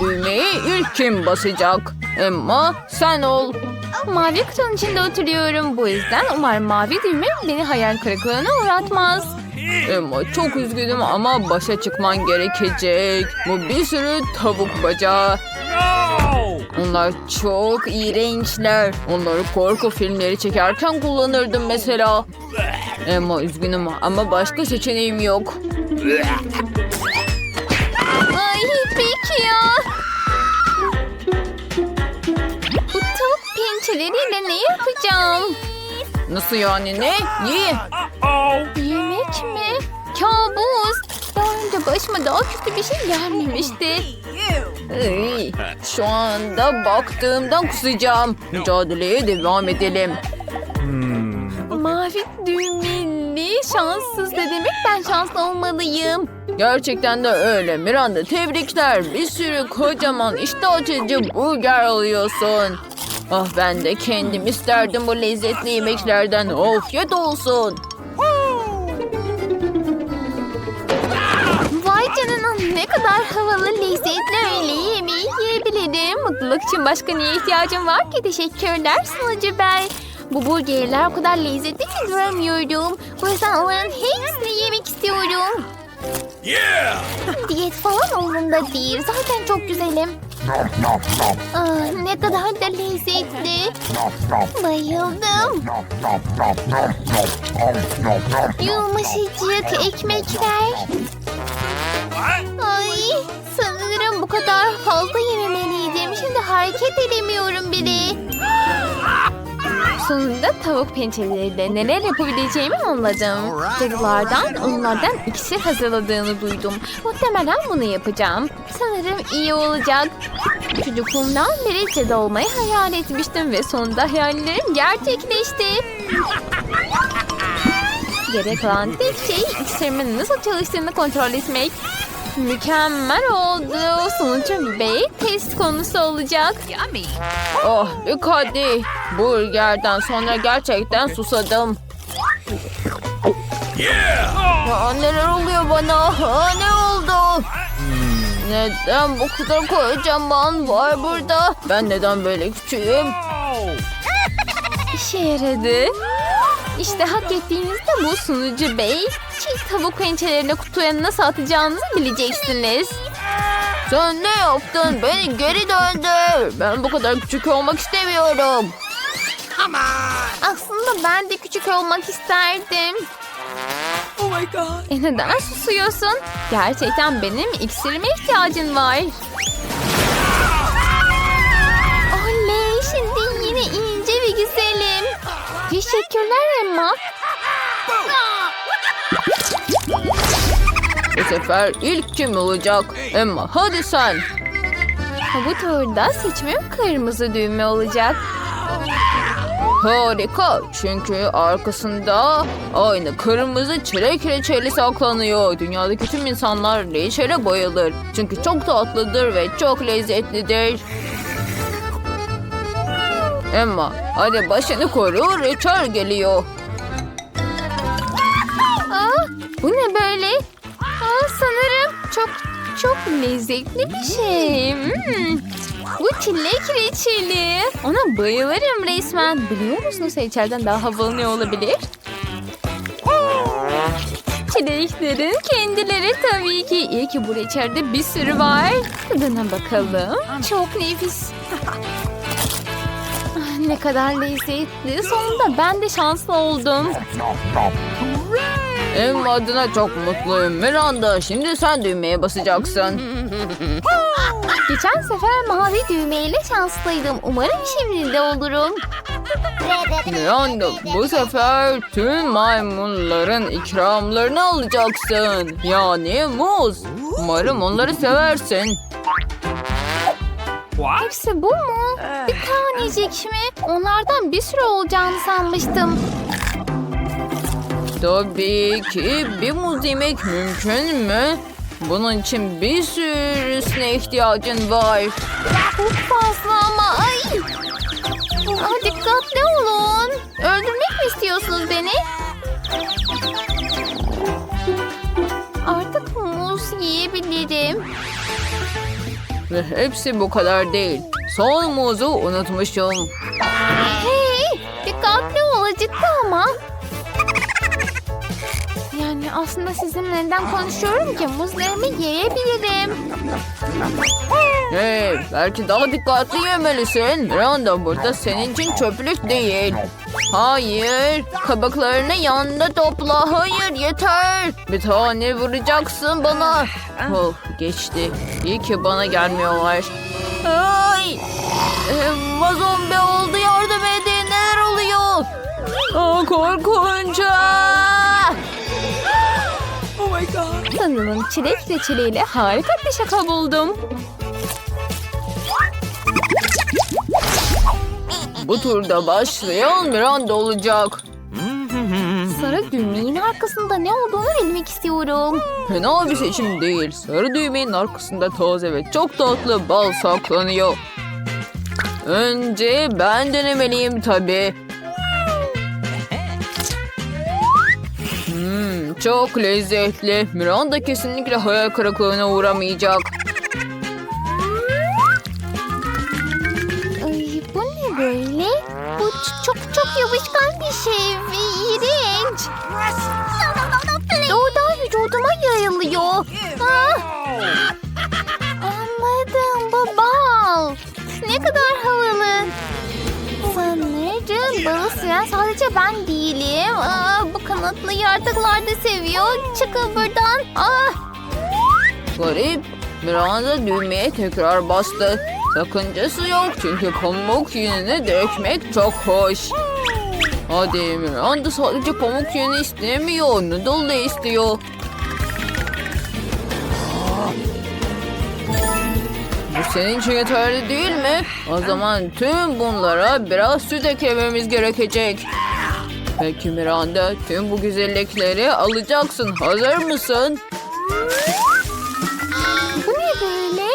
düğmeyi ilk kim basacak? Emma sen ol. Mavi kutunun içinde oturuyorum. Bu yüzden umarım mavi düğme beni hayal kırıklığına uğratmaz. Emma çok üzgünüm ama başa çıkman gerekecek. Bu bir sürü tavuk bacağı. Onlar çok iğrençler. Onları korku filmleri çekerken kullanırdım mesela. Emma üzgünüm ama başka seçeneğim yok. Ay peki ya. Pençeleriyle ne yapacağım? Nasıl yani ne? Ye. Yemek mi? Kabus. Daha önce başıma daha kötü bir şey gelmemişti. Iy, şu anda baktığımdan kusacağım. Mücadeleye devam edelim. Mavi düğmeli şanssız ne demek ben şanslı olmalıyım. Gerçekten de öyle. Miranda tebrikler. Bir sürü kocaman iştah açıcı burger alıyorsun. Ah ben de kendim isterdim bu lezzetli yemeklerden. Afiyet olsun. Vay canına ne kadar havalı lezzetli öğle yemeği yiyebilirim. Mutluluk için başka neye ihtiyacım var ki? Teşekkürler sunucu bey. Bu burgerler o kadar lezzetli ki duramıyorum. Bu yüzden onların hepsini yemek istiyorum. Diyet falan umurumda değil. Zaten çok güzelim. Aa, ne kadar da lezzetli. Bayıldım. Yumuşacık ekmekler. Ay, sanırım bu kadar fazla yememeliydim. Şimdi hareket edemiyorum bile. Sonunda tavuk pençeleriyle neler yapabileceğimi anladım. Cadılardan onlardan iksir hazırladığını duydum. Muhtemelen bunu yapacağım. Sanırım iyi olacak. Çocukluğumdan beri cadı olmayı hayal etmiştim ve sonunda hayallerim gerçekleşti. Gerek olan tek şey iksirimin nasıl çalıştığını kontrol etmek. Mükemmel oldu. Sonucu bey test konusu olacak. Oh bir hadi. Burgerden sonra gerçekten susadım. Aa, neler oluyor bana? Aa, ne oldu? Neden bu kadar kocaman var burada? Ben neden böyle küçüğüm? İşe yaradı. İşte hak ettiğinizde bu sunucu bey. Çiğ tavuk pençelerini kutuya nasıl atacağınızı bileceksiniz. Sen ne yaptın? Beni geri döndür. Ben bu kadar küçük olmak istemiyorum. Aslında ben de küçük olmak isterdim. Oh my god. E neden susuyorsun? Gerçekten benim iksirime ihtiyacın var. Teşekkürler Emma. Bu sefer ilk kim olacak? Emma hadi sen. Bu turda seçimim kırmızı düğme olacak. Harika. Çünkü arkasında aynı kırmızı çilek reçeli saklanıyor. Dünyadaki tüm insanlar reçele bayılır. Çünkü çok tatlıdır ve çok lezzetlidir. Emma hadi başını koru reçel geliyor. Aa, bu ne böyle? Aa, sanırım çok çok lezzetli bir şey. Hmm. Bu çilek reçeli. Ona bayılırım resmen. Biliyor musunuz içeriden daha havalı ne olabilir? Çileklerin kendileri tabii ki. İyi ki bu reçelde bir sürü var. Tadına bakalım. Çok nefis. Ne kadar lezzetli. Sonunda ben de şanslı oldum. Emma adına çok mutluyum. Miranda şimdi sen düğmeye basacaksın. Geçen sefer mavi düğmeyle şanslıydım. Umarım şimdi de olurum. Miranda bu sefer tüm maymunların ikramlarını alacaksın. Yani muz. Umarım onları seversin. What? Hepsi bu mu? Bir tanecik mi? Onlardan bir sürü olacağını sanmıştım. Tabii ki bir muz yemek mümkün mü? Bunun için bir sürüsüne ihtiyacın var. Çok fazla ama ay. Aa, dikkatli olun. Öldürmek mi istiyorsunuz beni? Artık muz yiyebilirim. Ve hepsi bu kadar değil. Son muzu unutmuşum. Hey, dikkatli ol acıttı ama. Yani aslında sizinle neden konuşuyorum ki muzlarımı yiyebilirim. Hey, belki daha dikkatli yemelisin. Miranda burada senin için çöplük değil. Hayır, kabuklarını yanında topla. Hayır, yeter. Bir tane vuracaksın bana. Oh, geçti. İyi ki bana gelmiyorlar. Ay! Emma zombi oldu. Yardım edin. Neler oluyor? Aa, korkunç. My god. Sanırım çilek reçeliyle harika bir şaka buldum. Bu turda başlayan Miranda olacak. Sarı düğmenin arkasında ne olduğunu bilmek istiyorum. Fena bir seçim değil. Sarı düğmenin arkasında taze ve çok tatlı bal saklanıyor. Önce ben denemeliyim tabii. Çok lezzetli. Miranda kesinlikle hayal kırıklığına uğramayacak. Ay bu ne böyle? Bu çok çok yapışkan bir şey iğrenç. Sanırım balı süren sadece ben değilim. Aa, bu kanatlı yaratıklar da seviyor. Çıkın buradan. Ah! Garip. Miranda düğmeye tekrar bastı. Sakıncası yok çünkü pamuk yününü dökmek çok hoş. Hadi Miranda sadece pamuk yünü istemiyor. Noodle da istiyor. Senin için yeterli değil mi? O zaman tüm bunlara biraz süt eklememiz gerekecek. Peki Miranda tüm bu güzellikleri alacaksın. Hazır mısın? Bu ne böyle?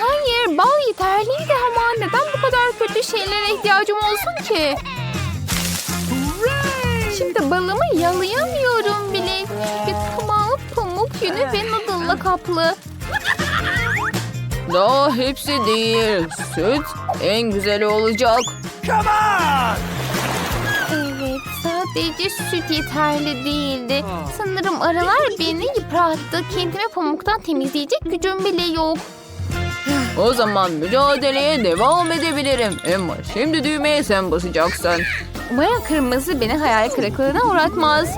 Hayır bal yeterliydi ama neden bu kadar kötü şeylere ihtiyacım olsun ki? Şimdi balımı yalayamıyorum bile. Çünkü tamamı pamuk yünü ve noodle'la kaplı. Daha hepsi değil. Süt en güzeli olacak. Come on! Evet sadece süt yeterli değildi. Sanırım aralar beni yıprattı. Kendimi pamuktan temizleyecek gücüm bile yok. O zaman mücadeleye devam edebilirim. Emma şimdi düğmeye sen basacaksın. Umarım kırmızı beni hayal kırıklığına uğratmaz.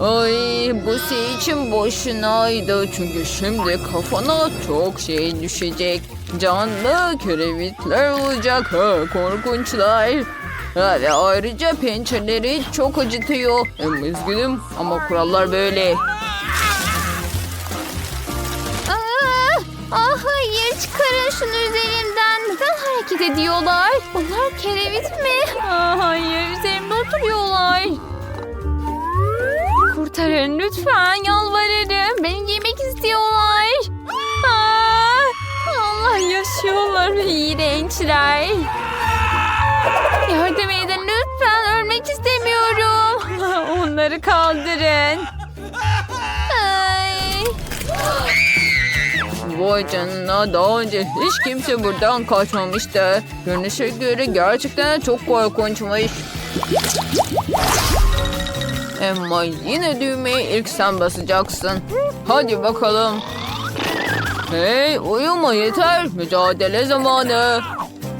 Ay bu şey için boşunaydı. Çünkü şimdi kafana çok şey düşecek. Canlı kerevitler olacak. Ha, korkunçlar. Ve ayrıca pençeleri çok acıtıyor. Em, üzgünüm ama kurallar böyle. Aa, ah hayır çıkarın şunu üzerimden. Neden hareket ediyorlar? Bunlar kerevit mi? Aa, hayır üzerimde oturuyorlar. Kurtarın lütfen yalvarırım. Beni giymek istiyorlar. Aa, Allah yaşıyorlar ve iğrençler. Yardım edin lütfen ölmek istemiyorum. Onları kaldırın. Ay. Vay canına daha önce hiç kimse buradan kaçmamıştı. Görünüşe göre gerçekten çok korkunçmuş. Emma yine düğmeyi ilk sen basacaksın. Hadi bakalım. Hey uyuma yeter. Mücadele zamanı.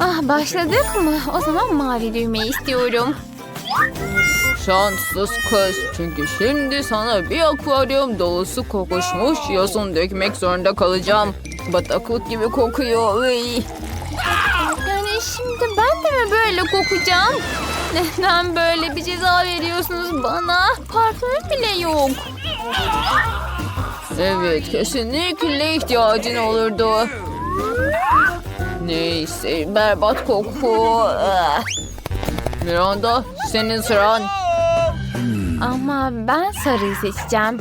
Ah başladık mı? O zaman mavi düğmeyi istiyorum. Şanssız kız. Çünkü şimdi sana bir akvaryum dolusu kokuşmuş yosun dökmek zorunda kalacağım. Bataklık gibi kokuyor. Iy. Yani şimdi ben de mi böyle kokacağım? Neden böyle bir ceza veriyorsunuz bana? Parfümüm bile yok. Evet, kesinlikle ihtiyacın olurdu. Neyse, berbat koku. Miranda, senin sıran. Ama ben sarıyı seçeceğim.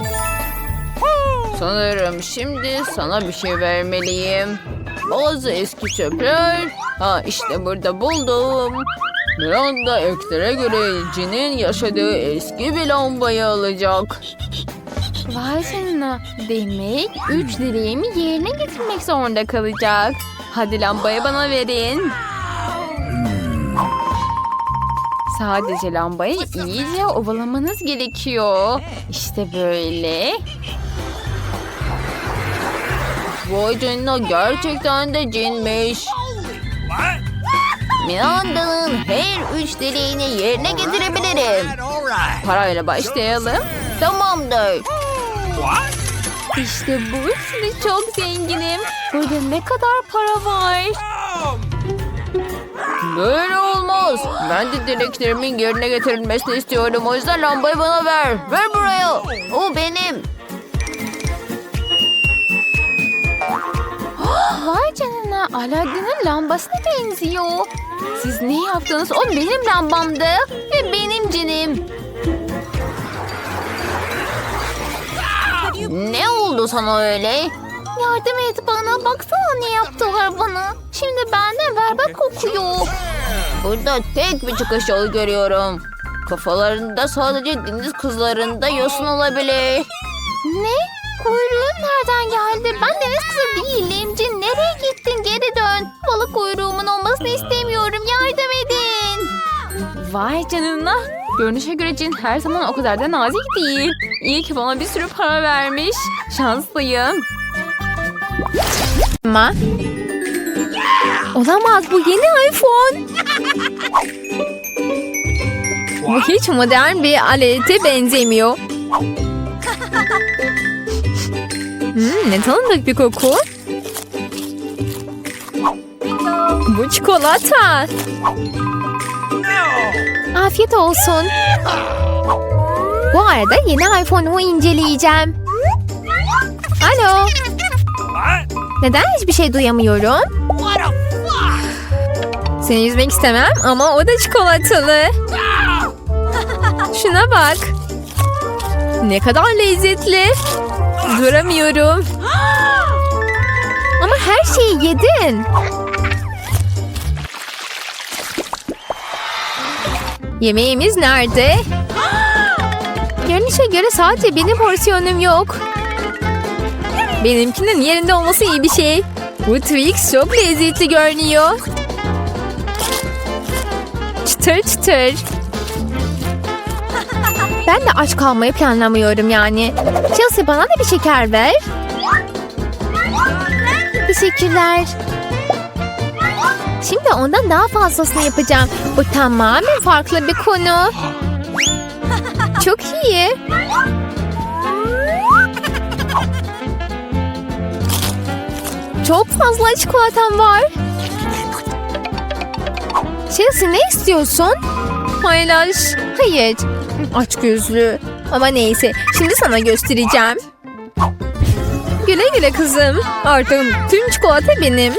Sanırım şimdi sana bir şey vermeliyim. Bazı eski çöpler. Ha işte burada buldum. Miranda Ekler'e göre Cin'in yaşadığı eski bir lambayı alacak. Vay canına. Demek üç dileğimi yerine getirmek zorunda kalacak. Hadi lambayı bana verin. Sadece lambayı iyice ovalamanız gerekiyor. İşte böyle. Vay canına gerçekten de cinmiş. What? Miranda'nın her üç dileğini yerine getirebilirim. Parayla başlayalım. Tamamdır. İşte bu. Şimdi çok zenginim. Burada ne kadar para var. Böyle olmaz. Ben de dileklerimin yerine getirilmesini istiyorum. O yüzden lambayı bana ver. Ver buraya. O benim. Vay canına Aladdin'in lambasına benziyor. Siz ne yaptınız? O benim lambamdı. Ve benim cinim. Ne oldu sana öyle? Yardım et bana. Baksana ne yaptılar bana. Şimdi benden berbat kokuyor. Burada tek bir çıkış yolu görüyorum. Kafalarında sadece deniz kızlarında yosun olabilir. Ne? Kuyruğun nereden geldi? Ben deniz kızı değilim. Cin nereye gittin? Geri dön. Balık kuyruğumun olmasını istemiyorum. Yardım edin. Vay canına. Görünüşe göre cin her zaman o kadar da nazik değil. İyi ki bana bir sürü para vermiş. Şanslıyım. Ama Olamaz bu yeni iPhone. Bu hiç modern bir alete benzemiyor. Hmm, ne tanıdık bir koku. Bu çikolata. Afiyet olsun. Bu arada yeni iPhone'umu inceleyeceğim. Alo. Neden hiçbir şey duyamıyorum? Seni üzmek istemem ama o da çikolatalı. Şuna bak. Ne kadar lezzetli. Duramıyorum. Ama her şeyi yedin. Yemeğimiz nerede? Görünüşe göre sadece benim porsiyonum yok. Benimkinin yerinde olması iyi bir şey. Bu Twix çok lezzetli görünüyor. Çıtır çıtır. Ben de aç kalmayı planlamıyorum yani. Chelsea bana da bir şeker ver. Teşekkürler. Şimdi ondan daha fazlasını yapacağım. Bu tamamen farklı bir konu. Çok iyi. Çok fazla çikolatam var. Chelsea ne istiyorsun? Paylaş. Hayır. Aç gözlü. Ama neyse. Şimdi sana göstereceğim. Güle güle kızım. Artık tüm çikolata benim.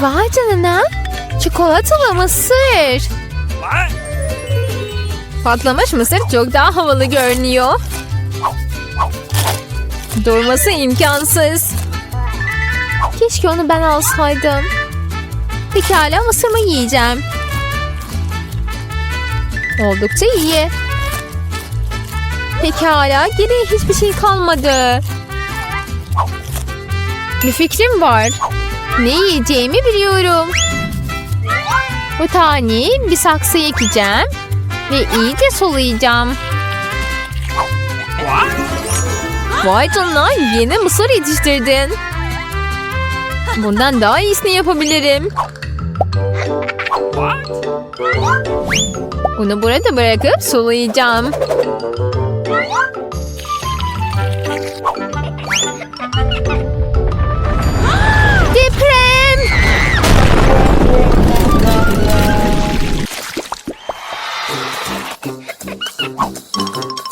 Vay canına. Çikolatalı mısır. Patlamış mısır çok daha havalı görünüyor. Durması imkansız. Keşke onu ben alsaydım. Pekala mısırımı yiyeceğim. Oldukça iyi. Pekala geriye hiçbir şey kalmadı. Bir fikrim var. Ne yiyeceğimi biliyorum. Bu taneyi bir saksıya ekeceğim. Ve iyice sulayacağım. Vay canına yeni mısır yetiştirdin. Bundan daha iyisini yapabilirim. Bunu burada bırakıp sulayacağım.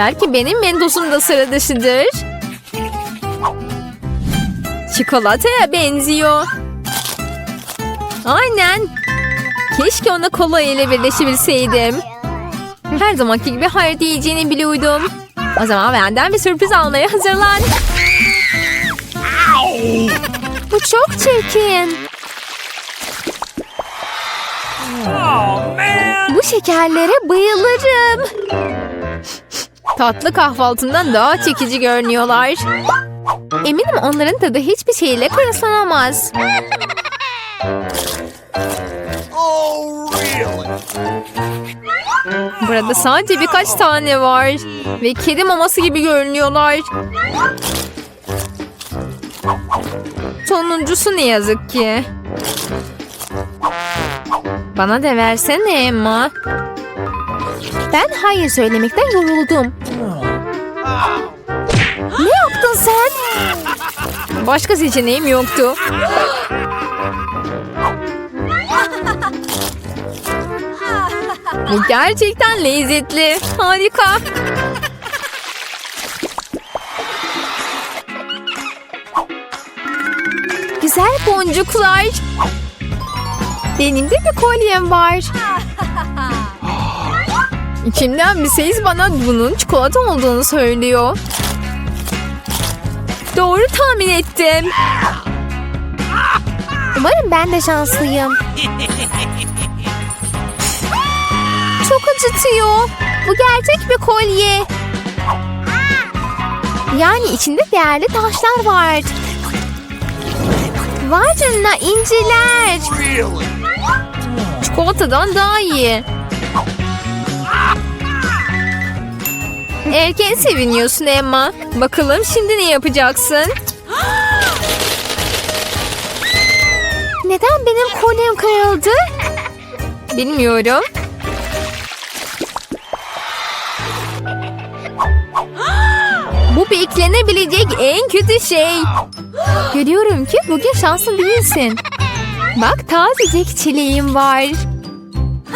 Belki benim Mentos'um da sıra dışıdır. Çikolataya benziyor. Aynen. Keşke ona kola ile birleşebilseydim. Her zamanki gibi hayır diyeceğini biliyordum. O zaman benden bir sürpriz almaya hazırlan. Bu çok çirkin. Oh! Bu şekerlere bayılırım. Tatlı kahvaltından daha çekici görünüyorlar. Eminim onların tadı hiçbir şeyle kıyaslanamaz. Burada sadece birkaç tane var. Ve kedi maması gibi görünüyorlar. Sonuncusu ne yazık ki. Bana da versene Emma. Ben hayır söylemekten yoruldum. Başka seçeneğim yoktu. Bu gerçekten lezzetli. Harika. Güzel boncuklar. Benim de bir kolyem var. İçimden bir ses bana bunun çikolata olduğunu söylüyor. Doğru tahmin ettim. Umarım ben de şanslıyım. Çok acıtıyor. Bu gerçek bir kolye. Yani içinde değerli taşlar var. Vay canına inciler. Çikolatadan daha iyi. Erken seviniyorsun Emma. Bakalım şimdi ne yapacaksın? Neden benim kolyem kırıldı? Bilmiyorum. Bu beklenebilecek en kötü şey. Görüyorum ki bugün şanslı değilsin. Bak tazecik çileğim var.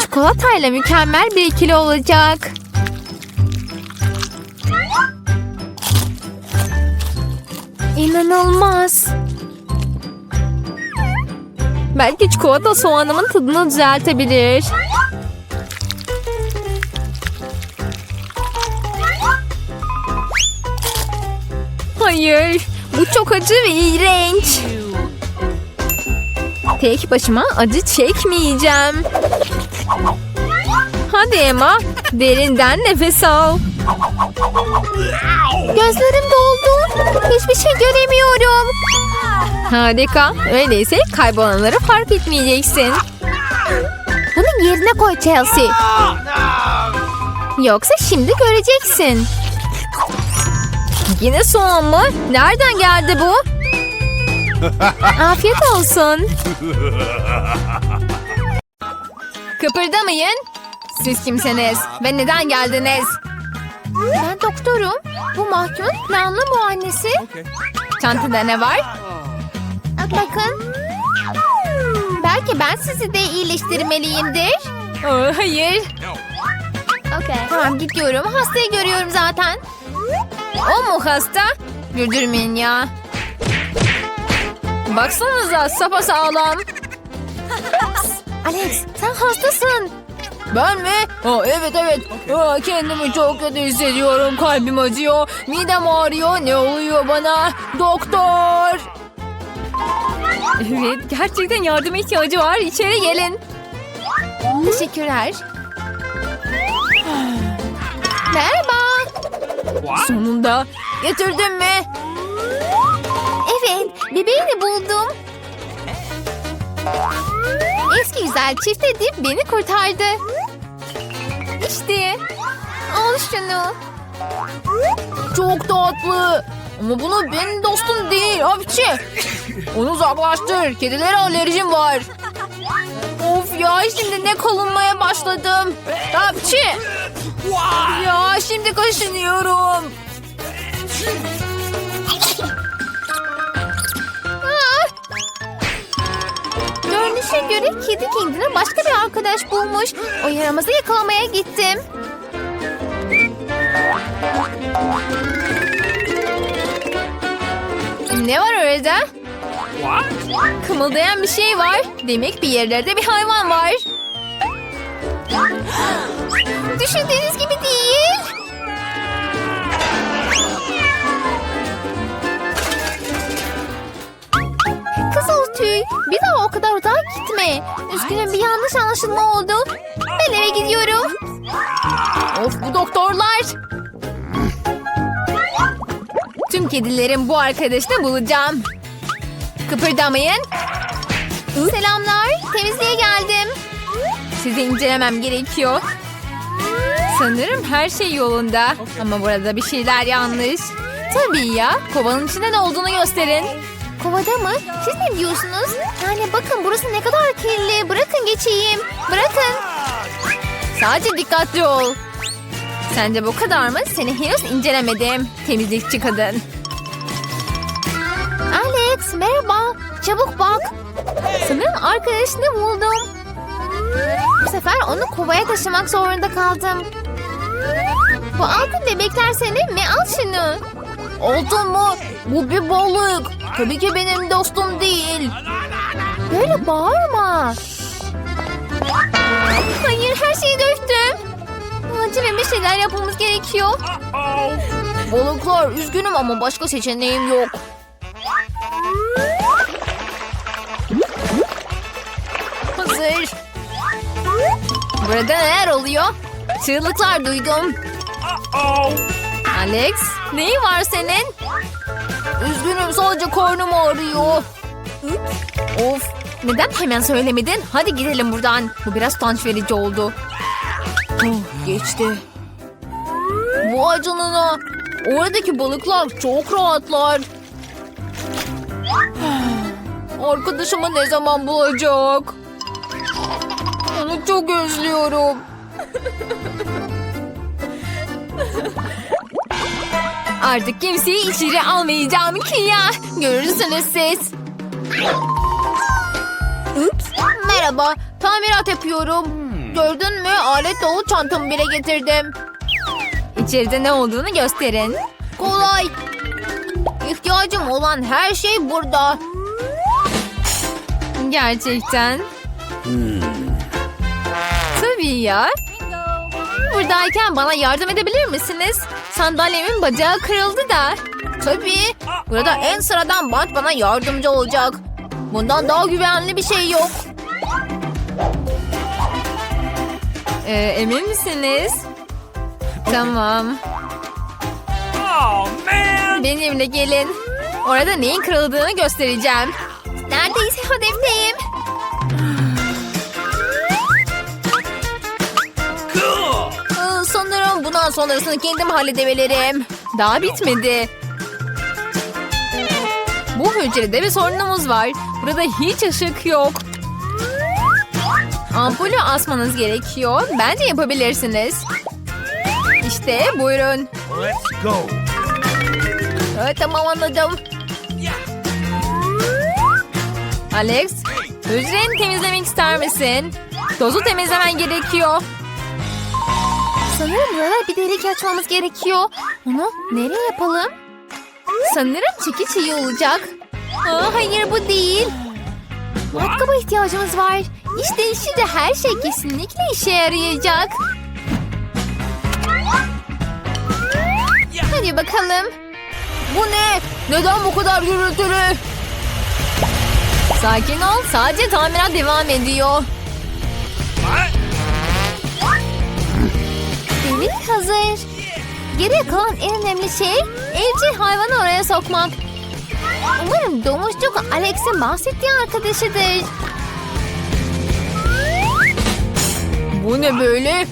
Çikolatayla mükemmel bir ikili olacak. İnanılmaz. Belki çikolata soğanımın tadını düzeltebilir. Hayır, bu çok acı ve iğrenç. Tek başıma acı çekmeyeceğim. Hadi Emma, derinden nefes al. Gözlerim doldu. Hiçbir şey göremiyorum. Harika. Öyleyse kaybolanları fark etmeyeceksin. Bunu yerine koy Chelsea. Yoksa şimdi göreceksin. Yine soğan mı? Nereden geldi bu? Afiyet olsun. Kıpırdamayın. Siz kimsiniz ve neden geldiniz? Ben doktorum. Bu mahkumun planlı muayenesi. Çantada ne var? Bakın. Belki ben sizi de iyileştirmeliyimdir. Aa, hayır. Tamam gidiyorum. Hastayı görüyorum zaten. O mu hasta? Güldürmeyin ya. Baksanıza sapasağlam. Alex sen hastasın. Ben mi? Aa, evet evet. Aa, kendimi çok kötü hissediyorum. Kalbim acıyor. Midem ağrıyor. Ne oluyor bana? Doktor. Evet gerçekten yardıma ihtiyacı var. İçeri gelin. Teşekkürler. Merhaba. Sonunda. Getirdin mi? Evet, bebeğini buldum. Eski güzel çift edip beni kurtardı. İşte. Al şunu. Çok tatlı. Ama bunu benim dostum değil hapçı. Onu uzaklaştır. Kedilere alerjim var. Of ya şimdi ne kalınmaya başladım. Hapçı. Ya şimdi kaşınıyorum. Görünüşe göre kedi kendine başka bir arkadaş bulmuş. O yaramazı yakalamaya gittim. Ne var orada? Kımıldayan bir şey var. Demek bir yerlerde bir hayvan var. Düşündüğünüz gibi değil. Bir daha o kadar uzağa gitme. Üzgünüm bir yanlış anlaşılma oldu. Ben eve gidiyorum. Of bu doktorlar. Tüm kedilerin bu arkadaşını bulacağım. Kıpırdamayın. Selamlar. Temizliğe geldim. Sizi incelemem gerekiyor. Sanırım her şey yolunda. Ama burada bir şeyler yanlış. Tabii ya. Kovanın içinde ne olduğunu gösterin. Kovada mı? Siz ne diyorsunuz? Yani bakın burası ne kadar kirli. Bırakın geçeyim. Bırakın. Sadece dikkatli ol. Sence bu kadar mı? Seni henüz incelemedim. Temizlikçi kadın. Alex merhaba. Çabuk bak. Sanırım arkadaşını buldum. Bu sefer onu kovaya taşımak zorunda kaldım. Bu altın bebekler senin mi? Al şunu. Altın mı? Bu bir balık. Tabii ki benim dostum değil. Böyle bağırma. Hayır her şeyi döktüm. Acilen bir şeyler yapmamız gerekiyor. Balıklar üzgünüm ama başka seçeneğim yok. Hazır. Burada neler oluyor? Çığlıklar duydum. Alex, neyin var senin? Üzgünüm sadece karnım ağrıyor. Of, neden hemen söylemedin? Hadi gidelim buradan. Bu biraz utanç verici oldu. Oh, geçti. Vay canına. Oradaki balıklar çok rahatlar. Arkadaşımı ne zaman bulacak? Onu çok özlüyorum. Artık kimseyi içeri almayacağım ki ya. Görürsünüz siz. Ups. Merhaba. Tamirat yapıyorum. Gördün mü? Alet dolu çantamı bile getirdim. İçeride ne olduğunu gösterin. Kolay. İhtiyacım olan her şey burada. Gerçekten. Tabii ya. Buradayken bana yardım edebilir misiniz? Sandalyemin bacağı kırıldı da. Tabii. Burada en sıradan bant bana yardımcı olacak. Bundan daha güvenli bir şey yok. Ee, emin misiniz? Tamam. Oh, man. Benimle gelin. Orada neyin kırıldığını göstereceğim. Neredeyse hedefteyim. Sonrasını kendim halledebilirim. Daha bitmedi. Bu hücrede bir sorunumuz var. Burada hiç ışık yok. Ampulü asmanız gerekiyor. Bence yapabilirsiniz. İşte buyurun. Let's go. Evet, tamam anladım. Alex, hücreni temizlemek ister misin? Tozu temizlemen gerekiyor. Sanırım burada bir delik açmamız gerekiyor. Onu nereye yapalım? Sanırım çekiç iyi olacak. Aa, hayır bu değil. Matkaba ihtiyacımız var. İşte şimdi her şey kesinlikle işe yarayacak. Hadi bakalım. Bu ne? Neden bu kadar gürültülü? Sakin ol. Sadece tamirat devam ediyor. Delik hazır. Geriye kalan en önemli şey evcil hayvanı oraya sokmak. Umarım domuzcuk Alex'in bahsettiği arkadaşıdır. Bu ne böyle?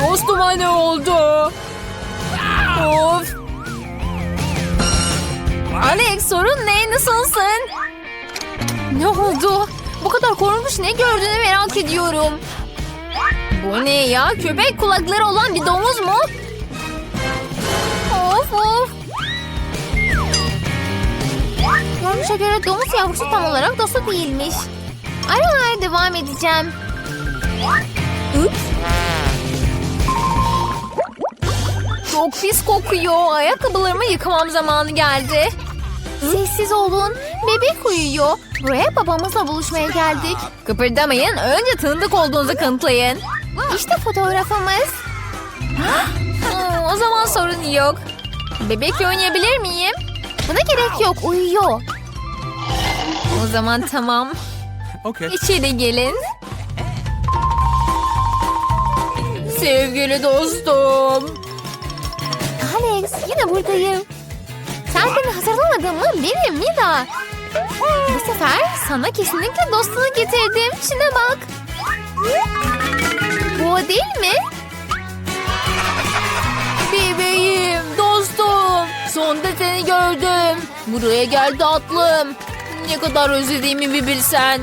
Dostuma ne oldu? Of. Alex sorun ne? Nasılsın? Ne oldu? Bu kadar korunmuş ne gördüğünü merak ediyorum. Bu ne ya? Köpek kulakları olan bir domuz mu? Of of. Görünüşe göre domuz yavrusu tam olarak dostu değilmiş. Aramaya devam edeceğim. Ups. Çok pis kokuyor. Ayakkabılarımı yıkamam zamanı geldi. Sessiz olun. Bebek uyuyor. Buraya babamızla buluşmaya geldik. Kıpırdamayın. Önce tanıdık olduğunuzu kanıtlayın. İşte fotoğrafımız. Hmm, o zaman sorun yok. Bebekle oynayabilir miyim? Buna gerek yok. Uyuyor. O zaman tamam. Okay. İçeri gelin. Sevgili dostum. Alex yine buradayım. Sen beni hazırlamadın mı? Benim Mida. Bu sefer sana kesinlikle dostunu getirdim. Şuna bak. O değil mi? Bebeğim, dostum. Sonunda seni gördüm. Buraya gel tatlım. Ne kadar özlediğimi bir bilsen.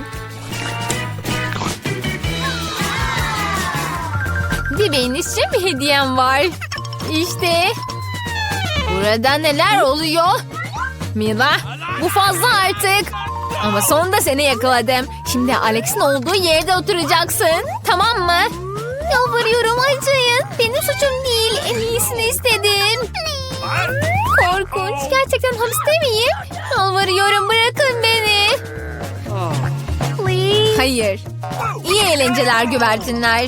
Bebeğin için bir hediyem var. İşte. Burada neler oluyor? Mila, bu fazla artık. Ama sonunda seni yakaladım. Şimdi Alex'in olduğu yerde oturacaksın. Tamam mı? Yalvarıyorum acıyın. Benim suçum değil. En iyisini istedim. Korkunç. Gerçekten hapiste miyim? Yalvarıyorum bırakın beni. Hayır. İyi eğlenceler güvercinler.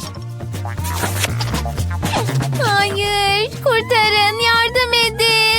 Hayır. Kurtarın. Yardım edin.